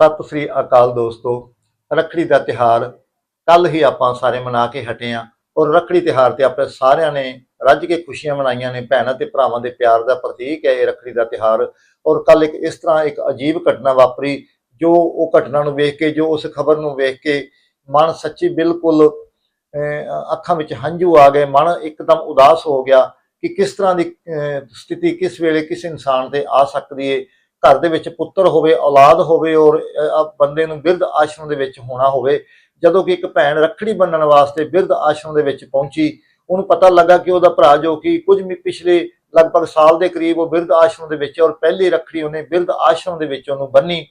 ਸਤਿ ਸ੍ਰੀ ਅਕਾਲ ਦੋਸਤੋ ਰੱਖੜੀ ਦਾ ਤਿਹਾਰ ਕੱਲ ਹੀ ਆਪਾਂ ਸਾਰੇ ਮਨਾ ਕੇ ਹਟੇ ਆਂ ਔਰ ਰੱਖੜੀ ਤਿਹਾਰ ਤੇ ਆਪਣੇ ਸਾਰਿਆਂ ਨੇ ਰੱਜ ਕੇ ਖੁਸ਼ੀਆਂ ਮਨਾਈਆਂ ਨੇ ਭੈਣਾਂ ਤੇ ਭਰਾਵਾਂ ਦੇ ਪਿਆਰ ਦਾ ਪ੍ਰਤੀਕ ਹੈ ਇਹ ਰੱਖੜੀ ਦਾ ਤਿਹਾਰ ਔਰ ਕੱਲ ਇੱਕ ਇਸ ਤਰ੍ਹਾਂ ਇੱਕ ਅਜੀਬ ਘਟਨਾ ਵਾਪਰੀ ਜੋ ਉਹ ਘਟਨਾ ਨੂੰ ਵੇਖ ਕੇ ਜੋ ਉਸ ਖਬਰ ਨੂੰ ਵੇਖ ਕੇ ਮਨ ਸੱਚੀ ਬਿਲਕੁਲ ਅਹ, ਅੱਖਾਂ ਵਿੱਚ ਹੰਝੂ ਆ ਗਏ ਮਨ ਇੱਕਦਮ ਉਦਾਸ ਹੋ ਗਿਆ ਕਿ ਕਿਸ ਤਰ੍ਹਾਂ ਦੀ ਅਹ, ਸਥਿਤੀ ਕਿਸ ਵੇਲੇ ਕਿਸ ਇਨਸਾਨ ਤੇ ਆ ਸਕਦੀ ਹੈ ਘਰ ਦੇ ਵਿੱਚ ਪੁੱਤਰ ਹੋਵੇ, ਔਲਾਦ ਹੋਵੇ ਔਰ ਬੰਦੇ ਨੂੰ ਬਿਰਧ ਆਸ਼ਰਮ ਦੇ ਵਿੱਚ ਹੋਣਾ ਹੋਵੇ, ਜਦੋਂ ਕਿ ਇੱਕ ਭੈਣ ਰੱਖੜੀ ਬੰਨਣ ਵਾਸਤੇ ਬਿਰਧ ਆਸ਼ਰਮ ਦੇ ਵਿੱਚ ਪਹੁੰਚੀ, ਉਹਨੂੰ ਪਤਾ ਲੱਗਾ ਕਿ ਉਹਦਾ ਭਰਾ ਜੋ ਕਿ ਕੁਝ ਪਿਛਲੇ ਲਗਭਗ ਸਾਲ ਦੇ ਕਰੀਬ ਉਹ ਬਿਰਧ ਆਸ਼ਰਮ ਦੇ ਵਿੱਚ ਔਰ ਪਹਿਲੀ ਰੱਖੜੀ ਉਹਨੇ ਬਿਰਧ ਆਸ਼ਰਮ ਦੇ ਵਿੱਚ ਉਹਨੂੰ ਬੰਨੀ।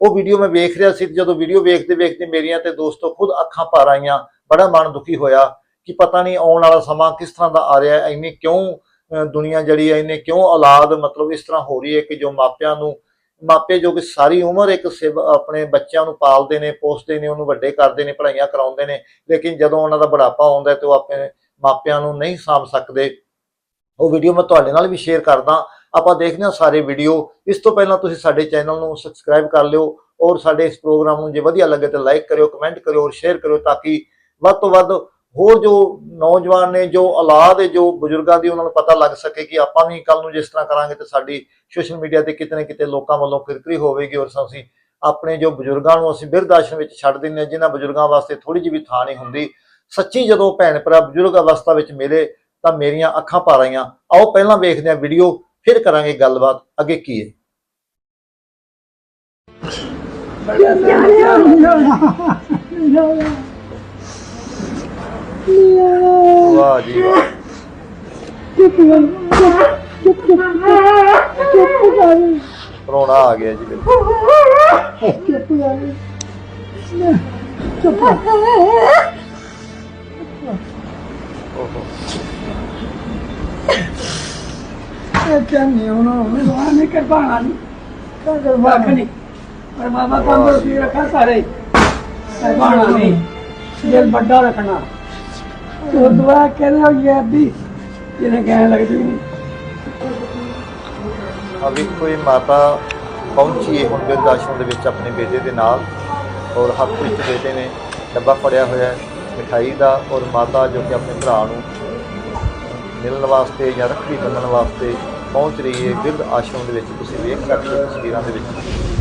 ਉਹ ਵੀਡੀਓ ਮੈਂ ਵੇਖ ਰਿਹਾ ਸੀ ਜਦੋਂ ਵੀਡੀਓ ਵੇਖਦੇ ਵੇਖਦੇ ਮੇਰੀਆਂ ਤੇ ਦੋਸਤੋ ਖੁਦ ਅੱਖਾਂ ਭਰ ਆਈਆਂ, ਬੜਾ ਮਨ ਦੁਖੀ ਹੋਇਆ ਕਿ ਪਤਾ ਨਹੀਂ ਆਉਣ ਵਾਲਾ ਸਮਾਂ ਕਿਸ ਤਰ੍ਹਾਂ ਦਾ ਆ ਰਿਹਾ ਹੈ ਇੰਨੀ ਕਿਉਂ ਦੁਨੀਆ ਜਿਹੜੀ ਹੈ, ਇਹਨੇ ਕਿਉਂ ਔਲਾਦ ਮਤਲਬ ਇਸ ਤਰ੍ਹਾਂ ਹੋ ਰਹੀ ਹੈ ਕਿ ਜੋ ਮਾਪਿਆਂ ਨੂੰ, ਮਾਪੇ ਜੋ ਕਿ ਸਾਰੀ ਉਮਰ ਇੱਕ ਸੇਵਾ ਆਪਣੇ ਬੱਚਿਆਂ ਨੂੰ ਪਾਲਦੇ ਨੇ, ਪੋਸਦੇ ਨੇ, ਉਹਨੂੰ ਵੱਡੇ ਕਰਦੇ ਨੇ, ਪੜ੍ਹਾਈਆਂ ਕਰਾਉਂਦੇ ਨੇ, ਲੇਕਿਨ ਜਦੋਂ ਉਹਨਾਂ ਦਾ ਬੁਢਾਪਾ ਆਉਂਦਾ ਹੈ ਤੇ ਉਹ ਆਪਣੇ ਮਾਪਿਆਂ ਨੂੰ ਨਹੀਂ ਸਾਂਭ ਸਕਦੇ। ਉਹ ਵੀਡੀਓ ਮੈਂ ਤੁਹਾਡੇ ਨਾਲ ਵੀ ਸ਼ੇਅਰ ਕਰਦਾ। ਆਪਾਂ ਦੇਖਦੇ ਹਾਂ ਸਾਰੇ ਵੀਡੀਓ। ਇਸ ਤੋਂ ਪਹਿਲਾਂ ਤੁਸੀਂ ਸਾਡੇ ਚੈਨਲ ਨੂੰ ਸਬਸਕ੍ਰਾਈਬ ਕਰ ਲਿਓ ਔਰ ਸਾਡੇ ਇਸ ਪ੍ਰੋਗਰਾਮ ਨੂੰ ਜੇ ਵਧੀਆ ਲੱਗੇ ਤਾਂ ਲਾਈਕ ਕਰਿਓ ਕਮੈਂਟ ਕਰਿਓ ਔਰ ਸ਼ੇਅਰ ਕਰਿਓ ਤਾਂ ਕਿ ਵੱਧ ਤੋਂ ਵੱਧ ਹੋਰ ਜੋ ਨੌਜਵਾਨ ਨੇ, ਜੋ ਔਲਾਦ ਹੈ, ਜੋ ਬਜ਼ੁਰਗਾਂ ਦੀ, ਉਹਨਾਂ ਨੂੰ ਪਤਾ ਲੱਗ ਸਕੇ ਕਿ ਆਪਾਂ ਵੀ ਕੱਲ ਨੂੰ ਜਿਸ ਤਰ੍ਹਾਂ ਕਰਾਂਗੇ ਤੇ ਸਾਡੀ ਸੋਸ਼ਲ ਮੀਡੀਆ ਤੇ ਕਿਤੇ ਨਾ ਕਿਤੇ ਲੋਕਾਂ ਵੱਲੋਂ ਕਿਰਕਰੀ ਹੋਵੇਗੀ ਔਰ ਅਸੀਂ ਆਪਣੇ ਜੋ ਬਜ਼ੁਰਗਾਂ ਨੂੰ ਅਸੀਂ ਬਿਰਧ ਆਸ਼ਰਮ ਵਿੱਚ ਛੱਡ ਦਿੰਦੇ ਹਾਂ, ਜਿਨ੍ਹਾਂ ਬਜ਼ੁਰਗਾਂ ਵਾਸਤੇ ਥੋੜੀ ਜਿਹੀ ਵੀ ਥਾਂ ਨਹੀਂ ਹੁੰਦੀ। ਸੱਚੀ ਜਦੋਂ ਭੈਣ ਭਰਾ ਬਜ਼ੁਰਗ ਅਵਸਥਾ ਵਿੱਚ ਮਿਲੇ, ਤਾਂ ਮੇਰੀਆਂ ਅੱਖਾਂ ਭਰ ਆਈਆਂ। ਆਓ ਪਹਿਲਾਂ ਵੇਖਦੇ ਹਾਂ ਵੀਡੀਓ ਫਿਰ ਕਰਾਂਗੇ ਗੱਲਬਾਤ। ਅੱਗੇ ਕੀ ਹੈ? ਵਾਹ ਜੀ ਵਾਹ। ਰੋਣਾ ਆ ਗਿਆ ਜੀ ਬਿਲਕੁਲ। ਓਹੋ। ਕਹਿੰਦੇ ਉਹਨਾਂ ਨੂੰ ਦੁਆ ਨਹੀਂ ਕਰ ਪਾਣਾ ਨਹੀਂ ਕਰ ਕਰ ਨਹੀਂ ਪਰ ਬਾਬਾ ਤੰਦਰੁਸਤੀ ਰੱਖਾ ਸਾਰੇ। ਕਰਵਾਣਾ ਨਹੀਂ ਦਿਲ ਵੱਡਾ ਰੱਖਣਾ। ਤੋ ਦੁਆ ਕਹਿੰਦੇ ਹੋ ਇਹ ਵੀ ਜਿਹਨੇ ਕਹਿਣ ਲੱਗਦੀ ਨਹੀਂ। ਆ ਵੇਖੋ ਮਾਤਾ ਪਹੁੰਚੀ ਹੈ ਹੁਣ ਬਿਰਧ ਆਸ਼ਰਮ ਦੇ ਵਿੱਚ ਆਪਣੇ ਬੇਟੇ ਦੇ ਨਾਲ ਔਰ ਹੱਥ ਵਿੱਚ ਬੇਟੇ ਨੇ ਡੱਬਾ ਫੜਿਆ ਹੋਇਆ ਹੈ, ਮਿਠਾਈ ਦਾ ਔਰ ਮਾਤਾ ਜੋ ਕਿ ਆਪਣੇ ਭਰਾ ਨੂੰ ਮਿਲਣ ਵਾਸਤੇ ਜਾਂ ਰੱਖੜੀ ਬੰਨਣ ਵਾਸਤੇ ਪਹੁੰਚ ਰਹੀ ਹੈ ਬਿਰਧ ਆਸ਼ਰਮ ਦੇ ਵਿੱਚ ਤੁਸੀਂ ਵੇਖ ਸਕਦੇ ਹੋ ਤਸਵੀਰਾਂ ਦੇ ਵਿੱਚ।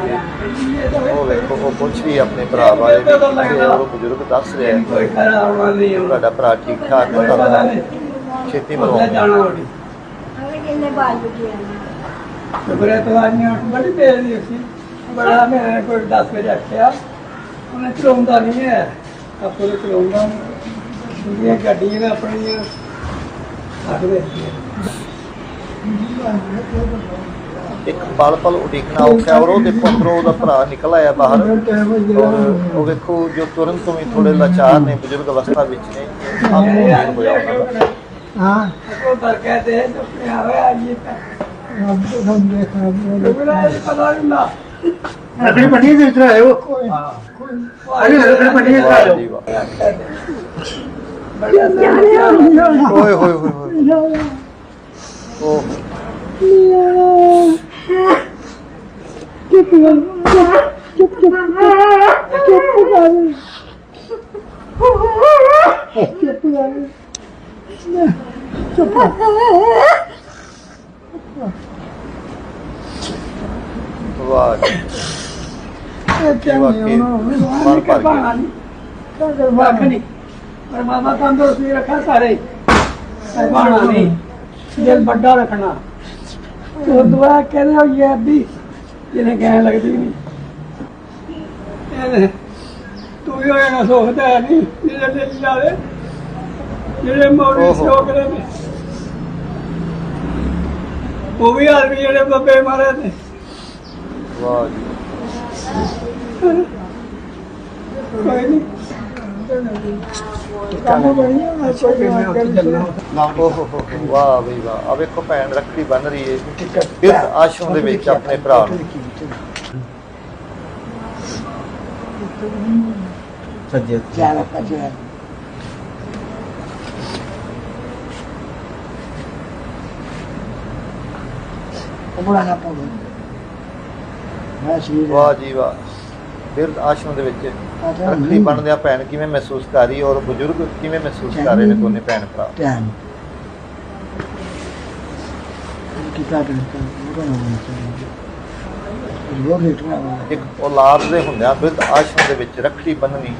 ਉਹ ਵੇਖੋ ਉਹ ਪੁੱਛ ਰਹੀ ਹੈ ਆਪਣੇ ਭਰਾ ਬਾਰੇ ਵੀ ਤੇ ਉਹ ਬਜ਼ੁਰਗ ਦੱਸ ਰਿਹਾ ਹੈ। ਨਹੀਂ ਤੁਹਾਡਾ ਭਰਾ ਠੀਕ ਠਾਕ ਹੈ ਤੁਹਾਡਾ ਨਹੀਂ। ਛੇਤੀ ਮੈਂ ਅਰੇ ਕਿੰਨੇ ਬਾਲ ਬੁੱਢੇ ਆ। ਸਵੇਰੇ ਤੋਂ ਉੱਠ ਬੜੀ ਦੇਰ ਦੀ ਸੀ ਬੜਾ ਮੇਰੇ ਕੋਈ 10 ਵਜੇ ਰੱਖਿਆ ਉਹਨੇ ਚਲਾਉਂਦਾ ਨਹੀਂ ਹੈ। ਆਪੋ ਚਲਾਉਂਦਾ ਉਹਦੀਆਂ ਗੱਡੀਆਂ ਨੇ ਆਪਣੀਆਂ ਵਿੱਚ ਇੱਕ ਪਲ ਪਲ ਉਡੀਕਣਾ ਔਖਾ ਔਰ ਉਹ ਦੇਖੋ ਅੰਦਰੋਂ ਉਹਦਾ ਭਰਾ ਨਿਕਲ ਆਇਆ ਬਾਹਰ। ਔਰ ਉਹ ਵੇਖੋ ਜੋ ਤੁਰੰਤ ਤੋਂ ਹੀ ਥੋੜੇ ਲਾਚਾਰ ਨੇ ਬਜ਼ੁਰਗ ਅਵਸਥਾ ਵਿੱਚ ਨੇ ਆਪ ਨੂੰ ਹੋਇਆ ਹਾਂ ਉਹ ਬਰਕਤ ਹੈ ਜੋ ਪਿਆਰ ਹੈ। ਜੀ ਰੱਬ ਤੋਂ ਦੇਖਾ ਬੋਲੇ ਪਤਾ ਨਹੀਂ ਨਾ ਆਪਣੇ ਓਏ ਹੋਏ ਹੋਏ ਹੋਏ। ਓਹ। ਉਹ ਵਾਹ ਜੀ ਮਨ ਭਰ ਗਿਆ। ਨਹੀਂ ਪਰ ਬਾਬਾ ਤੰਦਰੁਸਤੀ ਰੱਖਾ ਸਾਰੇ ਕਰਵਾਣਾ ਨਹੀਂ ਦਿਲ ਵੱਡਾ ਰੱਖਣਾ ਤੋ ਦੁਆ ਕਹਿੰਦੇ ਹੋ ਇਹ ਵੀ ਜਿਹਨੇ ਕਹਿਣ ਲੱਗਦੀ ਨਹੀਂ ਇਹਨੇ ਤੂੰ ਹੀ ਹੋਇਆ ਨਾ ਸੋਚਦਾ ਹੈ ਨਹੀਂ ਜਿਹੜੇ ਦਿਲ ਜਾਵੇ ਜਿਹੜੇ ਮੌਰੀ ਓਹੋ। ਸ਼ੋਕ ਦੇ ਨੇ ਉਹ ਵੀ ਆਦਮੀ ਜਿਹੜੇ ਬੱਬੇ ਮਾਰੇ ਨੇ। ਵਾਹ ਜੀ। ਕੋਈ ਨਹੀਂ ਵਾਹ ਬਈ ਵਾਹ ਆ ਵੇਖੋ ਭੈਣ ਰੱਖੜੀ ਬੰਨ ਰਹੀ ਏ ਇਸ ਆਸ਼ਰਮ ਦੇ ਵਿੱਚ ਆਪਣੇ ਭਰਾ ਨੂੰ ਸੱਜੇ ਚਾਲ ਕਜੇ ਉਹ ਬੜਾ ਨਾ ਪਵੇ ਵਾਹ ਜੀ ਵਾਹ ਬਿਰਧ ਆਸ਼ਰਮ ਦੇ ਵਿੱਚ ਰੱਖੜੀ ਬੰਨ੍ਹਦਿਆਂ ਭੈਣ ਕਿਵੇਂ ਮਹਿਸੂਸ ਕਰ ਰਹੀ ਔਰ ਬਜ਼ੁਰਗ ਕਿਵੇਂ ਮਹਿਸੂਸ ਕਰ ਰਹੇ ਨੇ ਦੋਨੇ ਭੈਣ ਭਰਾ? ਉਹ ਨਾ ਇੱਕ ਔਲਾਦ ਦੇ ਹੁੰਦਿਆਂ ਬਿਰਧ ਆਸ਼ਰਮ ਦੇ ਵਿੱਚ ਰੱਖੜੀ ਬੰਨਣੀ।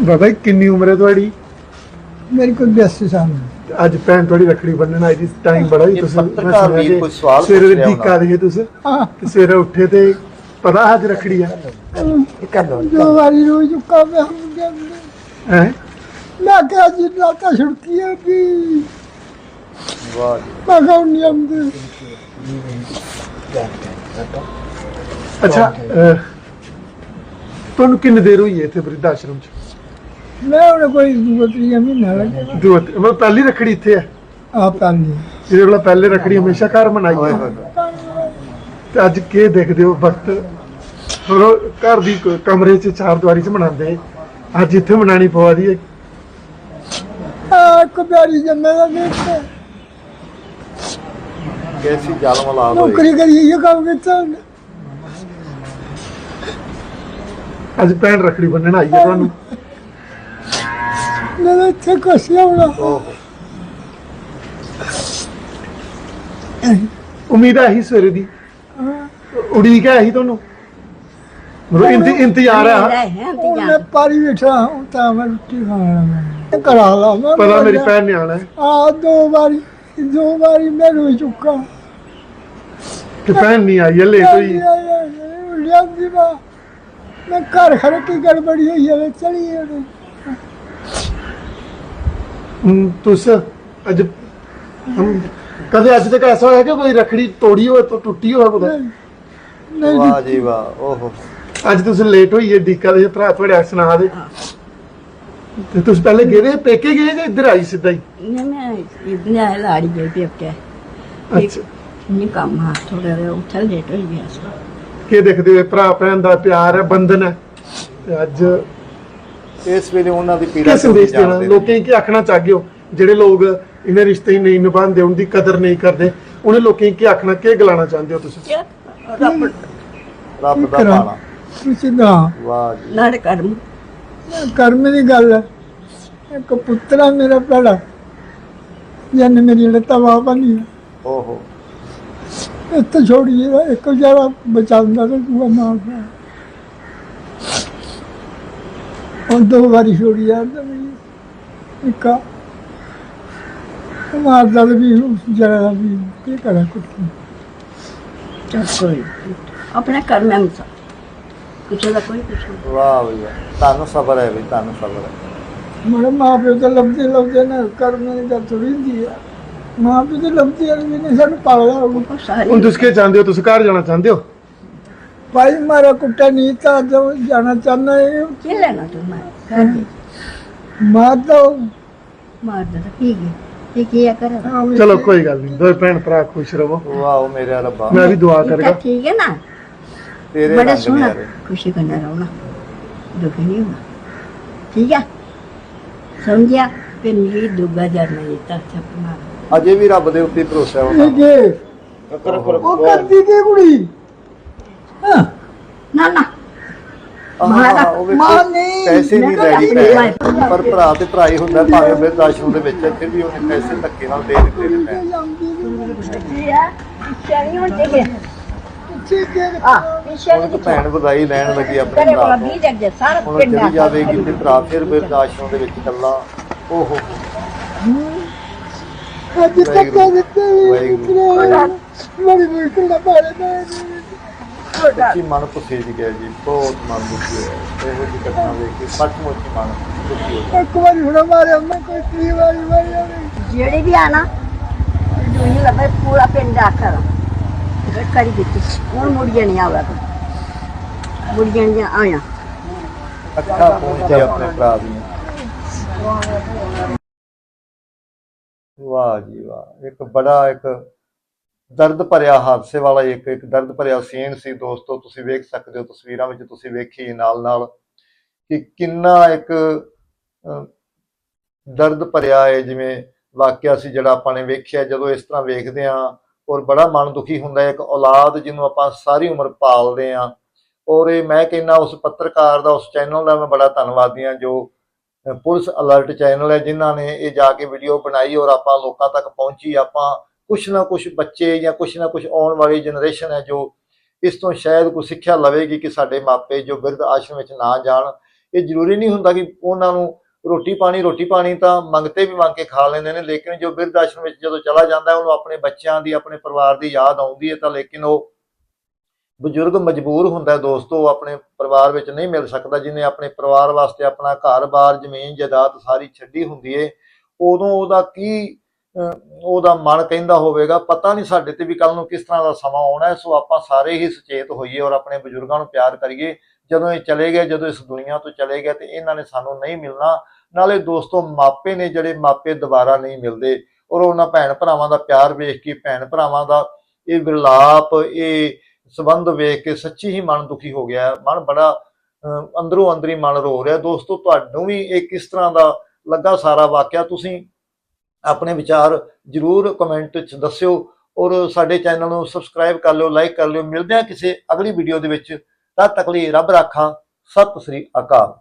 ਬਾਬਾ ਜੀ, ਕਿੰਨੀ ਉਮਰ ਹੈ ਤੁਹਾਡੀ? ਮੇਰੇ ਕੋਲ 82 ਸਾਲ ਹੈ ਅੱਜ ਭੈਣ ਤੁਹਾਡੀ ਰੱਖੜੀ ਬੰਨਣ ਆਈ ਜੀ ਟਾਈਮ ਬੜਾ ਹੀ ਇਹ ਤੁਸੀਂ ਪੱਤਰਕਾਰ ਮੈਂ ਸੁਣਿਆ ਵੀਰ ਕਿ ਕੋਈ ਸਵਾਲ ਸਵੇਰੇ ਰਿਹਾ ਡੀਕਾ ਹੋਣਾ। ਦੇ ਤੁਸੀਂ ਹਾਂ। ਤੇ ਸਵੇਰੇ ਉੱਠੇ ਤੇ ਪਤਾ ਅੱਜ ਰੱਖੜੀ ਆ? ਕਰ ਲੋ ਦੋ ਵਾਰੀ ਰੋ ਚੁੱਕਾ ਮੈਂ ਹੁਣ ਜਾਂਦੇ ਹੈ? ਮੈਂ ਕਿਹਾ ਜੀ ਰਾਤਾ ਛੁੜਕੀ ਹੈ ਵੀ। ਵਾਹ ਜੀ। ਮੈਂ ਕਿਹਾ ਨਹੀਂ ਆਉਂਦੇ। ਅੱਛਾ ਅਹ, ਤੁਹਾਨੂੰ ਕਿੰਨੀ ਦੇਰ ਹੋਈ ਹੈ ਇੱਥੇ ਬ੍ਰਿਧ ਆਸ਼ਰਮ ਚ? ਮੈਂ ਹੁਣ ਕੋਈ ਦੋ ਤਰੀਆ ਮਹੀਨਾ ਲੱਗਿਆ ਦੋ ਮਤਲਬ ਪਹਿਲੀ ਰੱਖੜੀ ਇੱਥੇ ਹੈ? ਆਪ ਕਰ ਲਈ ਜਿਹਦੇ ਕੋਲ ਪਹਿਲੇ ਰੱਖੜੀ ਹਮੇਸ਼ਾ ਘਰ ਮਨਾਈ ਹੈ ਹੋਏ ਹੋਏ। ਤੇ ਅੱਜ ਕੀ ਦੇਖਦੇ ਹੋ ਵਕਤ? ਉਹ ਘਰ ਦੀ ਕ- ਕਮਰੇ ਚ ਚਾਰ ਦੀਵਾਰੀ ਚ ਮਨਾਉਂਦੇ ਅੱਜ ਇੱਥੇ ਮਨਾਣੀ ਪਵਾ ਦੀ ਹੈ ਆ ਕੋ ਪਿਆਰੀ ਜੰਮੇ ਦਾ ਦੇਖੇ ਕੈਸੀ ਜ਼ਾਲਮ ਔਲਾਦ ਹੋਈ ਨੌਕਰੀ ਕਰੀ ਇਹ ਕੰਮ ਕੀਤਾ ਅੱਜ ਭੈਣ ਰੱਖੜੀ ਬੰਨਣ ਆਈ ਹੈ ਤੁਹਾਨੂੰ। ਮੈਂ ਇੱਥੇ ਕੁਛ ਓਹ ਉਮੀਦ ਹੈ ਸਵੇਰੇ ਦੀ ਉਡੀਕ ਹੈ ਹੀ ਤੁਹਾਨੂੰ ਮਤਲਬ ਇੰਤ- ਇੰਤਜ਼ਾਰ ਹੈ ਮੈਂ ਪਾਰੀ ਬੈਠਾ ਹਾਂ ਤਾਂ ਮੈਂ ਰੋਟੀ ਖਾਣਾ ਮੈਂ ਕਰਾ ਲਾ ਮੈਂ ਪਤਾ ਮੇਰੀ ਭੈਣ ਨੇ ਆਣਾ ਹੈ ਆ ਦੋ ਵਾਰੀ ਦੋ ਵਾਰੀ ਮੈਂ ਰੋ ਚੁੱਕਾ ਕਿ ਭੈਣ ਨਹੀਂ ਆਈ ਹੈ ਲੇਟ ਹੋਈ ਲਿਆਂਦੀ ਮੈਂ ਮੈਂ ਘਰ ਖੜ ਕੀ ਗੜਬੜੀ ਹੋਈ ਹੈ ਚਲੀ ਉਹਨੇ ਅੱਜ ਹਮ, ਕਦੇ ਅੱਜ ਤੱਕ ਐਸਾ ਹੋਇਆ ਕਿ ਕੋਈ ਰੱਖੜੀ ਤੋੜੀ ਹੋਵੇ ਤਾਂ ਟੁੱਟੀ ਹੋਵੇ ਪਤਾ ਨਹੀਂ ਵਾਹ ਜੀ ਵਾਹ ਓਹੋ। ਅੱਜ ਤੁਸੀਂ ਲੇਟ ਹੋਈ ਹੈ ਡੀਕਾ ਦੇ ਭਰਾ ਤੁਹਾਡੇ ਆ ਸੁਣਾ ਦੇ। ਤੇ ਤੁਸੀਂ ਪਹਿਲੇ ਗਏ ਦੇ ਪੇਕੇ ਗਏ ਜਾਂ ਇੱਧਰ ਆਈ ਸਿੱਧਾ ਹੀ? ਮੈਂ ਇਦਨੇ ਆਇਆ ਲਾੜੀ ਗਈ ਤੇ ਕੇ ਅੱਛਾ। ਨਹੀਂ ਕੰਮ ਆ ਥੋੜਾ ਜਿਹਾ ਉੱਠਾ ਲੇਟ ਹੋ ਗਿਆ ਸੀ। ਕੀ ਦੇਖਦੇ ਹੋ ਭਰਾ ਭੈਣ ਦਾ ਪਿਆਰ ਹੈ ਬੰਧਨ ਹੈ? ਤੇ ਅੱਜ ਇਸ ਵੇਲੇ ਉਹਨਾਂ ਦੀ ਪੀੜਾ ਕੀ ਸੰਦੇਸ਼ ਦੇਣਾ। ਲੋਕਾਂ ਕੀ ਆਖਣਾ ਚਾਹਗੇ ਹੋ ਜਿਹੜੇ ਲੋਕ ਇਹਨਾਂ ਰਿਸ਼ਤੇ ਨਹੀਂ ਨਿਭਾਉਂਦੇ ਉਹਨਾਂ ਦੀ ਕਦਰ ਨਹੀਂ ਕਰਦੇ ਉਹਨੇ ਲੋਕਾਂ ਕੀ ਆਖਣਾ ਕੀ ਗਲਾਣਾ ਚਾਹੁੰਦੇ ਹੋ ਤੁਸੀਂ? ਰੱਬ ਰੱਬ ਦਾ ਕਰਾਂ? ਪਾਣਾ ਤੁਸੀਂ ਨਾ। ਵਾਹ ਜੀ। ਨਾਲ ਕਰਮ। ਕਰਮ ਦੀ ਗੱਲ ਹੈ। ਇੱਕ ਪੁੱਤਰਾ ਮੇਰਾ ਭੈੜਾ। ਜਨ ਮੇਰੀ ਲੱਤਾਂ ਵਾਹ ਬਣੀ ਓਹੋ। ਇੱਥੇ ਛੋੜੀ ਇੱਕ ਜਰਾ ਬਚਾਉਂਦਾ ਤੇ ਦੂਆ ਮਾਰਦਾ ਉਹ ਦੋ ਵਾਰੀ ਛੋੜੀ ਜਾਂਦਾ ਵੀ ਇੱਕਾ ਮਾਰਦਾ ਵੀ ਉਸ ਜਰਾ ਵੀ ਕੀ ਕਰਾਂ ਕੁਝ ਚੱਲ ਕੋਈ। ਆਪਣੇ ਕਰਮ ਅਨੁਸਾਰ ਕਿਸੇ ਦਾ ਕੋਈ ਕੁਛ ਨਹੀਂ ਵਾਹ ਬਈ ਵਾਹ। ਤੁਹਾਨੂੰ ਸਬਰ ਹੈ ਵੀ ਤੁਹਾਨੂੰ ਸਬਰ ਹੈ। ਮੇਰੇ ਮਾਂ ਪਿਓ ਤਾਂ ਲੱਭਦੇ ਲੱਭਦੇ ਨੇ ਕਰਮ ਦੀ ਗੱਲ ਥੋੜੀ ਹੁੰਦੀ ਆ। ਮਾਂ ਪਿਓ ਤਾਂ ਲੱਭਦੇ ਵੀ ਨਹੀਂ ਸਾਨੂੰ ਪਾਲਿਆ ਹੋਊ ਉਹ ਸਾਰੀ ਹੁਣ ਤੁਸੀਂ ਕੀ ਚਾਹੁੰਦੇ ਹੋ? ਤੁਸੀਂ ਘਰ ਜਾਣਾ ਚਾਹੁੰਦੇ ਹੋ? ਭਾਈ ਮਾਰਾ ਕੁੱਟਾ ਨਹੀਂ ਤਾਂ ਜੋ ਜਾਣਾ ਚਾਹੁੰਦਾ ਹੈ ਕੀ ਲੈਣਾ ਤੂੰ ਮੈਂ? ਕਰ ਦੇ ਮਾਰ ਦੋ ਮਾਰ ਦੇ ਤਾਂ ਕੀ ਗਿਆ? ਇਹ ਕੀ ਆ ਕਰ ਚਲੋ ਕੋਈ ਗੱਲ ਨਹੀਂ ਦੋਵੇਂ ਭੈਣ ਭਰਾ ਖੁਸ਼ ਰਹੋ। ਵਾਹ ਮੇਰਾ ਰੱਬਾ। ਮੈਂ ਵੀ ਦੁਆ ਕਰੇਗਾ। ਠੀਕ ਹੈ ਨਾ? ਤੇਰੇ ਬੜਾ ਸੋਹਣਾ ਖੁਸ਼ੀ ਕਰਨਾ ਰਹਣਾ ਦੁਖੀ ਨਹੀਂ ਹੋਣਾ। ਠੀਕ ਹੈ ਸਮਝਿਆ? ਫਿਰ ਮੇਰੀ ਦੁੱਗਾ ਜਰਨਾ ਇਹ ਤਾਂ ਛਪਨਾ ਅਜੇ ਵੀ ਰੱਬ ਦੇ ਉੱਤੇ ਭਰੋਸਾ ਹੈ ਜੇ ਉਹ ਕਰਦੀ ਕੀ ਕੁੜੀ ਹਾਂ ਨਾ ਨਾ ਹਾਂ ਉਹ ਵੇਖੋ, ਮਾਂ ਨਹੀਂ, ਪੈਸੇ ਮੈਂ ਨਹੀਂ ਤਾਂ ਆਪਣੀ ਪੈ ਮਾਂ- ਪਰ ਭਰਾ ਤੇ ਭਰਾ ਹੀ ਹੁੰਦਾ ਭਾਵੇਂ ਬਿਰਧ ਆਸ਼ਰਮ ਦੇ ਵਿੱਚ ਹੈ, ਫਿਰ ਵੀ ਉਹਨੇ ਪੈਸੇ ਧੱਕੇ ਨਾਲ ਦੇ ਦਿੱਤੇ ਨੇ ਸ਼ਨੀ ਹੁਣ ਹੈ ਤਾਂ ਭੈਣ ਵਧਾਈ ਲੈਣ ਲੱਗੀ ਆਪਣੇ ਭਰਾ ਤੋਂ। ਹੁਣ ਚਲੀ ਜਾਵੇਗੀ ਤੇ ਭਰਾ ਫਿਰ ਬਿਰਧ ਆਸ਼ਰਮ ਦੇ ਵਿੱਚ ਇਕੱਲਾ ਓਹੋ। ਅੱਜ ਤੱਕ ਤਾਂ ਦਿੱਤੇ ਵਾਹਿਗੁਰੂ। ਬੜੀ ਮੁਸ਼ਕਿਲ ਨਾਲ ਪਾਲੇ ਮੈਂ। ਸੱਚੀ ਮਨ ਪੁੱਛੇ ਜੀ ਗਿਆ ਜੀ ਬਹੁਤ ਮਨ ਦੁਖੀ ਹੋਇਆ। ਇਹੋ ਜਿਹੀ ਘਟਨਾ ਵੇਖ ਕੇ ਸੱਚਮੁੱਚ ਹੀ ਮਨ ਦੁਖੀ ਹੋ ਗਿਆ। ਇੱਕ ਵਾਰੀ ਹੁਣ ਮਾਰਿਆ ਮੈਂ ਕੋਈ ਤੀਹ ਵਾਰੀ ਮਾਰਿਆ ਨਹੀਂ ਜਿਹੜੀ ਵੀ ਆਣਾ ਦੁਨੀਆ ਲੱਭੇ ਪੂਰਾ ਪਿੰਡ ਆਖਰ ਕਰੀ ਦਿੱਤੀ ਹੁਣ ਮੁੜੀਆਂ ਨਹੀਂ ਆਵਾ ਮੁੜੀਆਂ ਨਹੀਂ ਆਇਆ ਅੱਖਾਂ ਪਹੁੰਚੇ ਆਪਣੇ ਭਰਾ ਦੀਆਂ। ਵਾਹ ਜੀ ਵਾਹ ਇੱਕ ਬੜਾ ਇੱਕ ਦਰਦ ਭਰਿਆ ਹਾਦਸੇ ਵਾਲਾ ਇੱਕ ਇੱਕ ਦਰਦ ਭਰਿਆ ਸੀਨ ਸੀ ਦੋਸਤੋ, ਤੁਸੀਂ ਵੇਖ ਸਕਦੇ ਹੋ ਤਸਵੀਰਾਂ ਵਿੱਚ, ਤੁਸੀਂ ਵੇਖੀ ਨਾਲ ਨਾਲ ਕਿ ਕਿੰਨਾ ਇੱਕ ਦਰਦ ਭਰਿਆ ਹੈ, ਜਿਵੇਂ ਵਾਕਿਆ ਸੀ ਜਿਹੜਾ ਆਪਾਂ ਨੇ ਵੇਖਿਆ, ਜਦੋਂ ਇਸ ਤਰ੍ਹਾਂ ਵੇਖਦੇ ਹਾਂ ਔਰ ਬੜਾ ਮਨ ਦੁਖੀ ਹੁੰਦਾ ਹੈ, ਇੱਕ ਔਲਾਦ ਜਿਹਨੂੰ ਆਪਾਂ ਸਾਰੀ ਉਮਰ ਪਾਲਦੇ ਹਾਂ ਔਰ ਇਹ ਮੈਂ ਕਹਿੰਦਾ ਉਸ ਪੱਤਰਕਾਰ ਦਾ, ਉਸ ਚੈਨਲ ਦਾ ਮੈਂ ਬੜਾ ਧੰਨਵਾਦੀ ਹਾਂ, ਜੋ ਪੁਲਿਸ ਅਲਰਟ ਚੈਨਲ ਹੈ, ਜਿਨ੍ਹਾਂ ਨੇ ਇਹ ਜਾ ਕੇ ਵੀਡੀਓ ਬਣਾਈ ਔਰ ਆਪਾਂ ਲੋਕਾਂ ਤੱਕ ਪਹੁੰਚੀ, ਆਪਾਂ ਕੁਛ ਨਾ ਕੁਛ ਬੱਚੇ ਜਾਂ ਕੁਛ ਨਾ ਕੁਛ ਆਉਣ ਵਾਲੀ ਜਨਰੇਸ਼ਨ ਹੈ ਜੋ ਇਸ ਤੋਂ ਸ਼ਾਇਦ ਕੋਈ ਸਿੱਖਿਆ ਲਵੇਗੀ ਕਿ ਸਾਡੇ ਮਾਪੇ ਜੋ ਬਿਰਧ ਆਸ਼ਰਮ ਵਿੱਚ ਨਾ ਜਾਣ। ਇਹ ਜ਼ਰੂਰੀ ਨਹੀਂ ਹੁੰਦਾ ਕਿ ਉਹਨਾਂ ਨੂੰ ਰੋਟੀ ਪਾਣੀ ਰੋਟੀ ਪਾਣੀ ਤਾਂ ਮੰਗਤੇ ਵੀ ਮੰਗ ਕੇ ਖਾ ਲੈਂਦੇ ਨੇ, ਲੇਕਿਨ ਜੋ ਬਿਰਧ ਆਸ਼ਰਮ ਵਿੱਚ ਜਦੋਂ ਚਲਾ ਜਾਂਦਾ, ਉਹਨੂੰ ਆਪਣੇ ਬੱਚਿਆਂ ਦੀ, ਆਪਣੇ ਪਰਿਵਾਰ ਦੀ ਯਾਦ ਆਉਂਦੀ ਹੈ ਤਾਂ ਲੇਕਿਨ ਉਹ ਬਜ਼ੁਰਗ ਮਜਬੂਰ ਹੁੰਦਾ ਦੋਸਤੋ ਆਪਣੇ ਪਰਿਵਾਰ ਵਿੱਚ ਨਹੀਂ ਮਿਲ ਸਕਦਾ, ਜਿਹਨੇ ਆਪਣੇ ਪਰਿਵਾਰ ਵਾਸਤੇ ਆਪਣਾ ਘਰ-ਬਾਰ, ਜ਼ਮੀਨ, ਜਾਇਦਾਦ ਸਾਰੀ ਛੱਡੀ ਹੁੰਦੀ ਏ ਉਦੋਂ ਉਹਦਾ ਕੀ ਉਹਦਾ ਮਨ ਕਹਿੰਦਾ ਹੋਵੇਗਾ ਪਤਾ ਨਹੀਂ ਸਾਡੇ ਤੇ ਵੀ ਕੱਲ ਨੂੰ ਕਿਸ ਤਰ੍ਹਾਂ ਦਾ ਸਮਾਂ ਆਉਣਾ ਸੋ ਆਪਾਂ ਸਾਰੇ ਹੀ ਸੁਚੇਤ ਹੋਈਏ ਔਰ ਆਪਣੇ ਬਜ਼ੁਰਗਾਂ ਨੂੰ ਪਿਆਰ ਕਰੀਏ। ਜਦੋਂ ਇਹ ਚਲੇ ਗਏ ਜਦੋਂ ਇਸ ਦੁਨੀਆ ਤੋਂ ਚਲੇ ਗਏ ਤੇ ਇਹਨਾਂ ਨੇ ਸਾਨੂੰ ਨਹੀਂ ਮਿਲਣਾ। ਨਾਲੇ ਦੋਸਤੋ ਮਾਪੇ ਨੇ ਜਿਹੜੇ ਮਾਪੇ ਦੁਬਾਰਾ ਨਹੀਂ ਮਿਲਦੇ ਔਰ ਉਹਨਾਂ ਭੈਣ ਭਰਾਵਾਂ ਦਾ ਪਿਆਰ ਵੇਖ ਕੇ ਭੈਣ ਭਰਾਵਾਂ ਦਾ ਇਹ ਵਿਰਲਾਪ ਇਹ ਸਬੰਧ ਵੇਖ ਕੇ ਸੱਚੀ ਹੀ ਮਨ ਦੁਖੀ ਹੋ ਗਿਆ। ਮਨ ਬੜਾ ਅਹ, ਅੰਦਰੋਂ ਅੰਦਰੀ ਮਨ ਰੋ ਰਿਹਾ। ਦੋਸਤੋ ਤੁਹਾਨੂੰ ਵੀ ਇਹ ਕਿਸ ਤਰ੍ਹਾਂ ਦਾ ਲੱਗਾ ਸਾਰਾ ਵਾਕਿਆ? ਤੁਸੀਂ ਆਪਣੇ ਵਿਚਾਰ ਜਰੂਰ ਕਮੈਂਟ 'ਚ ਦੱਸਿਓ ਔਰ ਸਾਡੇ ਚੈਨਲ ਨੂੰ ਸਬਸਕ੍ਰਾਈਬ ਕਰ ਲਿਓ ਲਾਈਕ ਕਰ ਲਿਓ। ਮਿਲਦੇ ਹਾਂ ਕਿਸੇ ਅਗਲੀ ਵੀਡੀਓ ਦੇ ਵਿੱਚ। ਤਦ ਤੱਕ ਲਈ ਰੱਬ ਰਾਖਾ। ਸਤਿ ਸ੍ਰੀ ਅਕਾਲ।